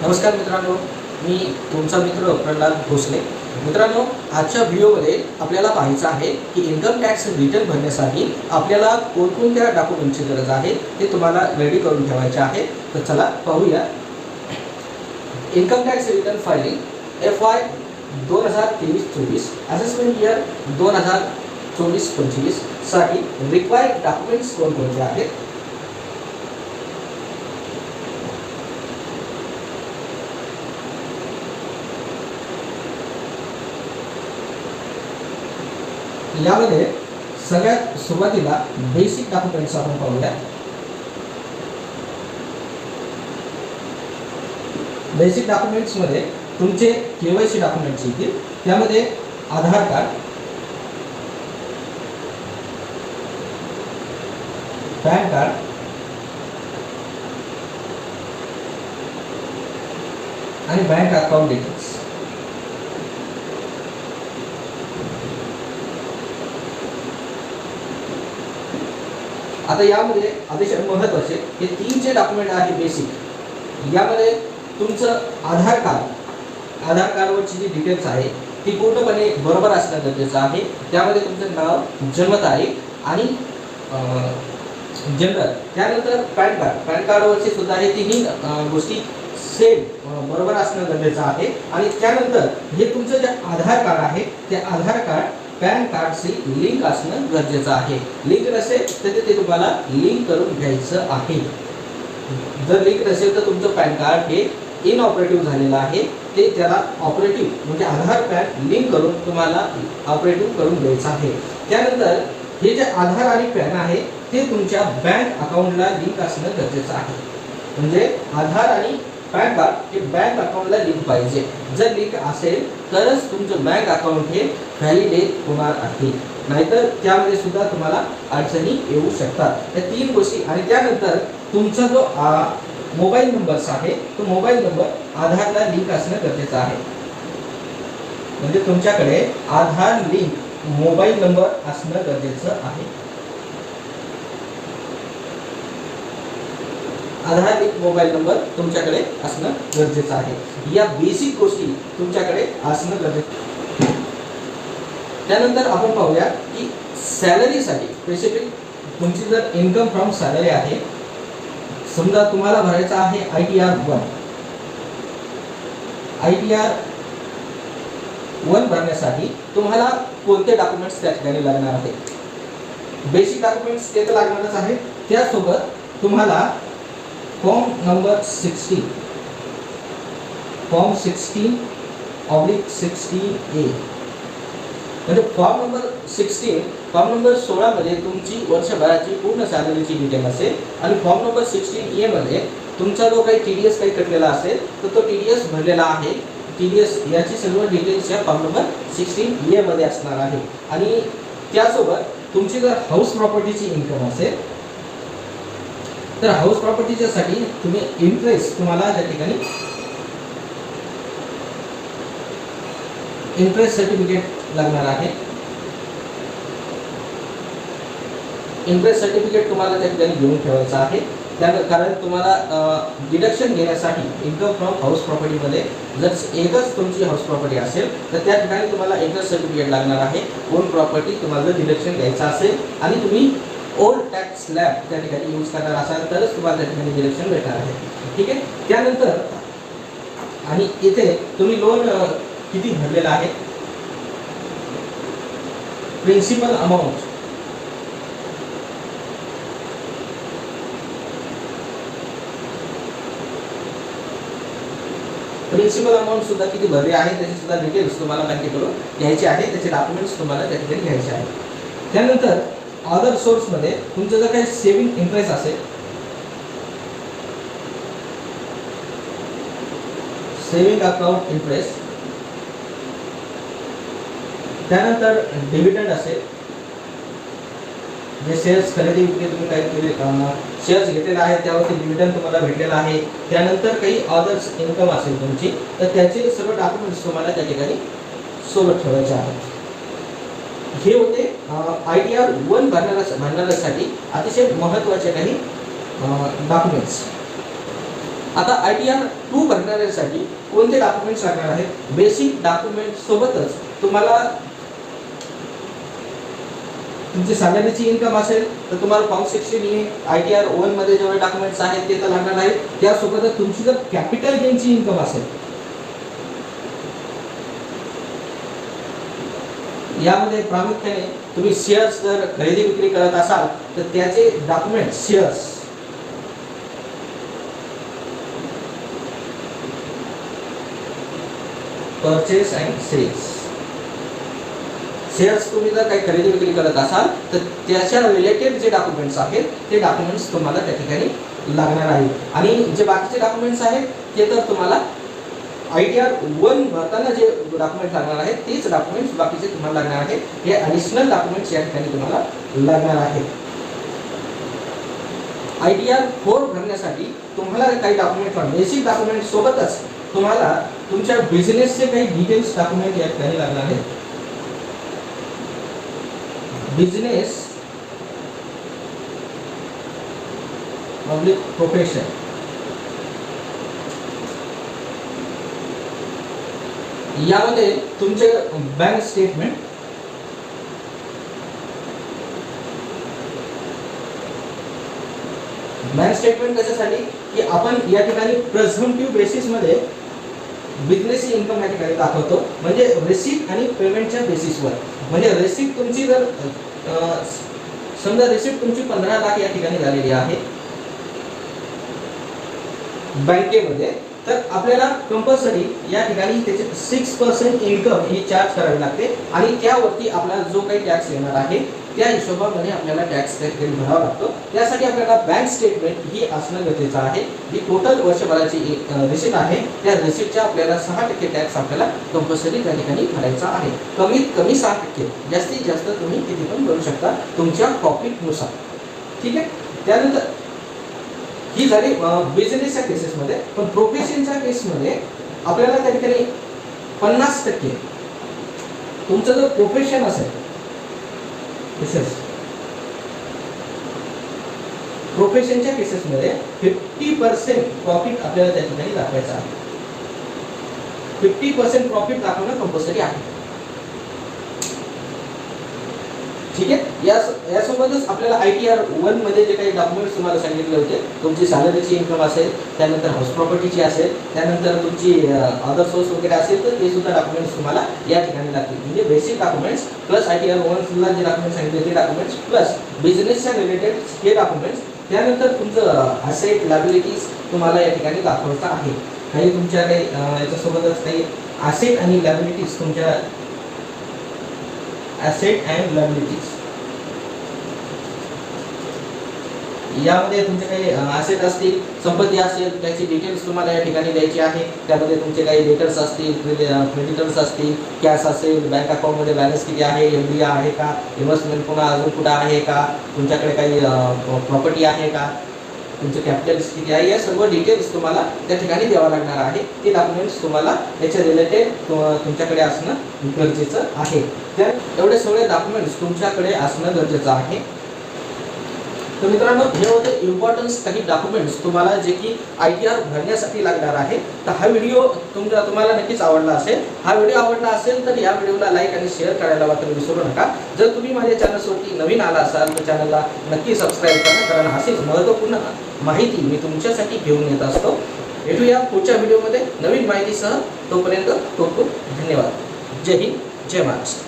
नमस्कार मित्रांनो मी तुमचा मित्र प्रल्हाद भोसले. मित्रांनो आजच्या व्हिडिओमध्ये आपल्याला पाहायचं आहे की इन्कम टॅक्स रिटर्न भरण्यासाठी आपल्याला कोणकोणत्या डॉक्युमेंटची गरज आहे ते तुम्हाला रेडी करून ठेवायचे आहे. तर चला पाहूया. Income tax return filing F Y दोन हजार तेवीस चोवीस असेसमेंट इयर दोन हजार चोवीस पंचवीससाठी रिक्वायर्ड डॉक्युमेंट्स कोणकोणते आहेत? यामध्ये सगळ्यात सुरुवातीला बेसिक डॉक्युमेंट्स आपण पाहूया. बेसिक डॉक्युमेंट्समध्ये तुमचे के वाय सी डॉक्युमेंट्स येतील. त्यामध्ये आधार कार्ड पॅन कार्ड आणि बँक अकाउंट डिटेल आता यामध्ये अतिशय महत्त्वाचे हे तीन जे डॉक्युमेंट आहे बेसिक यामध्ये तुमचं आधार कार्ड आधार कार्डवरची जी डिटेल्स आहे ती पूर्णपणे बरोबर असणं गरजेचं आहे. त्यामध्ये तुमचं नाव जन्मतारीख आणि जनरल त्यानंतर पॅन कार्ड. पॅन कार्डवरची सुद्धा हे तिन्ही गोष्टी सेम बरोबर असणं गरजेचं आहे. आणि त्यानंतर हे तुमचं जे आधार कार्ड आहे ते आधार कार्ड पॅन कार्डशी लिंक असणं गरजेचं आहे. लिंक नसेल तर ते- ते तुम्हाला लिंक करून घ्यायचं आहे. जर लिंक नसेल तर तुमचं पॅन कार्ड हे इनऑपरेटिव्ह झालेलं आहे. ते त्याला ऑपरेटिव्ह म्हणजे आधार पॅन लिंक करून तुम्हाला ऑपरेटिव्ह करून द्यायचं आहे. त्यानंतर हे जे आधार आणि पॅन आहे ते तुमच्या बँक अकाउंटला लिंक असणं गरजेचं आहे. म्हणजे आधार आणि पॅन कार्ड हे बँक अकाउंटला लिंक पाहिजे. जर लिंक असेल तरच तुमचं बँक अकाउंट हे व्हॅलिडेट होणार आहे. नाहीतर त्यामध्ये सुद्धा तुम्हाला अडचणी येऊ शकतात. या तीन गोष्टी आणि त्यानंतर तुमचा जो मोबाईल नंबर्स आहे तो मोबाईल नंबर आधारला लिंक असणं गरजेचं आहे. म्हणजे तुमच्याकडे आधार लिंक मोबाईल नंबर असणं गरजेचं आहे. आधार एक मोबाईल नंबर तुमच्याकडे असणं गरजेचं आहे. या बेसिक गोष्टी तुमच्याकडे असणं गरजेचं त्यानंतर आपण पाहूया की सॅलरीसाठी स्पेसिफिक तुमची जर इन्कम फ्रॉम सॅलरी आहे समजा तुम्हाला भरायचा आहे I T R one I T R one भरण्यासाठी तुम्हाला कोणते डॉक्युमेंट्स त्या ठिकाणी लागणार आहेत? बेसिक डॉक्युमेंट्स ते तर लागणारच आहे त्यासोबत तुम्हाला form number sixteen form sixteen oblique sixteen A म्हणजे form number sixteen form number सोळामध्ये तुमची वर्षभराची पूर्ण सॅलरीची डिटेल असेल आणि फॉर्म नंबर सिक्स्टीन एमध्ये तुमचा जो काही टी डी एस काही कटलेला असेल तर तो टी डी एस भरलेला आहे. टी डी एस याची सर्व डिटेल्स या फॉर्म नंबर सिक्स्टीन एमध्ये असणार आहे. आणि त्यासोबत तुमची जर हाऊस प्रॉपर्टीची इन्कम असेल तर हाऊस प्रॉपर्टीच्या साठी तुम्ही इंटरेस्ट तुम्हाला त्या ठिकाणी इंटरेस्ट सर्टिफिकेट लागणार आहे. इंटरेस्ट सर्टिफिकेट तुम्हाला त्या ठिकाणी घेऊन ठेवायचं आहे. त्या कारण तुम्हाला डिडक्शन घेण्यासाठी इन्कम फ्रॉम हाऊस प्रॉपर्टीमध्ये जर एकच तुमची हाऊस प्रॉपर्टी असेल तर त्या ठिकाणी तुम्हाला इंटरेस्ट सर्टिफिकेट लागणार आहे. ओन प्रॉपर्टी तुम्हाला जर डिडक्शन घ्यायचं असेल आणि तुम्ही ओल्ड टॅक्स स्लॅब त्या ठिकाणी यूज करणार असाल तरच तुम्हाला त्या ठिकाणी डिडक्शन भेटणार आहे. ठीक आहे? त्यानंतर आणि इथे तुम्ही लोन किती भरलेलं आहे? प्रिन्सिपल अमाऊंट प्रिन्सिपल अमाऊंट सुद्धा किती भरली आहे त्याची सुद्धा डिटेल्स तुम्हाला बँकेकडून घ्यायचे आहे. त्याचे डॉक्युमेंट्स तुम्हाला त्या ठिकाणी घ्यायचे आहे त्यानंतर अदर सोर्समध्ये तुमचं जर काही सेव्हिंग इंटरेस्ट असेल सेव्हिंग अकाउंट इंटरेस्ट त्यानंतर डिव्हिडंड असेल जे शेअर्स खरेदी विक्री तुम्ही काही केले शेअर्स घेतलेले आहेत त्यावरती डिव्हिडंड तुम्हाला भेटलेला आहे. त्यानंतर काही अदर्स इन्कम असेल तुमची तर त्याचे सर्व डॉक्युमेंट्स तुम्हाला त्या ठिकाणी सोबत ठेवायचे आहेत. हे होते आय टी आर वन भरणाऱ्या भरणाऱ्यासाठी अतिशय महत्त्वाचे काही डॉक्युमेंट्स आता आय टी आर टू भरणाऱ्यासाठी कोणते डॉक्युमेंट्स लागणार आहेत? बेसिक डॉक्युमेंट सोबतच तुम्हाला तुमची सॅलरीची इन्कम असेल तर तुम्हाला form sixteen A I T R वनमध्ये जेवढे डॉक्युमेंट्स आहेत ते तर लागणार आहेत. त्यासोबतच तुमची जर कॅपिटल गेनची इन्कम असेल यामध्ये प्रामुख्याने तुम्ही शेअर्स जर खरेदी विक्री करत असाल तर त्याचे document shares. Purchase and sales shares तुम्ही जर काही खरेदी विक्री करत असाल तर त्याच्या रिलेटेड जे डॉक्युमेंट्स आहेत ते डॉक्युमेंट्स तुम्हाला त्या ठिकाणी लागणार आहेत. आणि जे बाकीचे डॉक्युमेंट्स आहेत ते तर तुम्हाला आय टी आर वन भरताना जे डॉक्युमेंट लागणार आहे तेच डॉक्युमेंट्स बाकीचे तुम्हाला लागणार आहे. हे ॲडिशनल डॉक्युमेंट्स या ठिकाणी तुम्हाला लागणार आहेत आय टी आर फोर भरण्यासाठी तुम्हाला काही डॉक्युमेंट बेसिक डॉक्युमेंट सोबतच तुम्हाला तुमच्या बिझनेसचे काही डिटेल्स डॉक्युमेंट या ठिकाणी लागणार आहेत. बिझनेस पब्लिक प्रोफेशन यामध्ये तुमचे बँक स्टेटमेंट बँक स्टेटमेंट कशासाठी? की आपण या ठिकाणी प्रेझेंटिव्ह बेसिसमध्ये बिझनेस इन्कम या ठिकाणी दाखवतो. म्हणजे रेसिप्ट आणि पेमेंटच्या बेसिसवर म्हणजे रेसिप्ट तुमची जर समजा रेसिप्ट तुमची पंधरा लाख या ठिकाणी झालेली आहे. बँकेमध्ये तर आपल्याला कंपल्सरी या ठिकाणी त्याचे सिक्स पर्सेंट इन्कम ही चार्ज करावी लागते आणि त्यावरती आपल्याला जो काही टॅक्स येणार आहे त्या हिशोबामध्ये आपल्याला टॅक्स त्या भरावा लागतो. त्यासाठी आपल्याला बँक स्टेटमेंट ही असणं गरजेचं आहे. जी टोटल वर्षभराची रिसिट आहे. त्या रिसिटच्या आपल्याला सहा टक्के टॅक्स आपल्याला कंपल्सरी त्या ठिकाणी भरायचा आहे. कमीत कमी सहा टक्के. जास्तीत जास्त तुम्ही किती पण भरू शकता तुमच्या प्रॉफिटनुसार ठीक आहे? त्यानंतर ही झाली बिझनेसच्या केसेसमध्ये पण प्रोफेशनच्या केसमध्ये आपल्याला त्या ठिकाणी पन्नास टक्के तुमचं जर प्रोफेशन असेल केसेस प्रोफेशनच्या केसेसमध्ये फिफ्टी पर्सेंट प्रॉफिट आपल्याला त्या ठिकाणी दाखवायचं आहे. फिफ्टी पर्सेंट प्रॉफिट दाखवणं कंपल्सरी आहे. ठीक आहे? या यासोबतच आपल्याला आय टी आर वनमध्ये जे काही डॉक्युमेंट्स तुम्हाला सांगितले होते तुमची सॅलरीची इन्कम असेल त्यानंतर हाऊस प्रॉपर्टीची असेल त्यानंतर तुमची अदर सोर्स वगैरे असेल तर ते सुद्धा डॉक्युमेंट्स तुम्हाला या ठिकाणी लागतील. म्हणजे basic documents plus I T R वनला जे डॉक्युमेंट्स सांगितले ते डॉक्युमेंट्स प्लस बिझनेसच्या रिलेटेड हे डॉक्युमेंट्स त्यानंतर तुमचं असेट लॅबिलिटीज तुम्हाला या ठिकाणी दाखवायचं आहे. काही तुमच्या काही याच्यासोबतच काही असेट आणि लॅबिलिटीज तुमच्या ॲसेट अँड लायबिलिटीज यामध्ये तुमचे काही असेट असतील संपत्ती असेल त्याची डिटेल्स तुम्हाला या ठिकाणी द्यायची आहे. त्यामध्ये तुमचे काही डेटर्स असतील क्रेडिटर्स असतील कॅश असेल बँक अकाउंटमध्ये बॅलन्स किती आहे एफ डी आहे का इन्व्हेस्टमेंट पुन्हा अजून कुठं आहे का तुमच्याकडे काही प्रॉपर्टी आहे का तुमचे कॅपिटल्स किती आहे या सर्व डिटेल्स तुम्हाला त्या ठिकाणी द्यावं लागणार आहे. ते डॉक्युमेंट्स तुम्हाला याच्या रिलेटेड तुमच्याकडे असणं गरजेचं आहे. तर एवढे सगळे डॉक्युमेंट्स तुमच्याकडे असणं गरजेचं आहे. तर मित्रांनो हे होते इम्पॉर्टन्स काही डॉक्युमेंट्स तुम्हाला जे की आय टी आर भरण्यासाठी लागणार आहे. तर हा व्हिडिओ तुमचा तुम्हाला नक्कीच आवडला असेल. हा व्हिडिओ आवडला असेल तर या व्हिडिओला लाईक आणि शेअर करायला मात्र विसरू नका. जर तुम्ही माझ्या चॅनल्सवरती नवीन आला असाल तर चॅनलला नक्की सबस्क्राईब करा कारण अशीच महत्त्वपूर्ण माहिती मी तुमच्यासाठी घेऊन येत असतो. भेटूया पुढच्या व्हिडिओमध्ये नवीन माहितीसह तोपर्यंत खूप खूप धन्यवाद. जय हिंद जय महाराष्ट्र.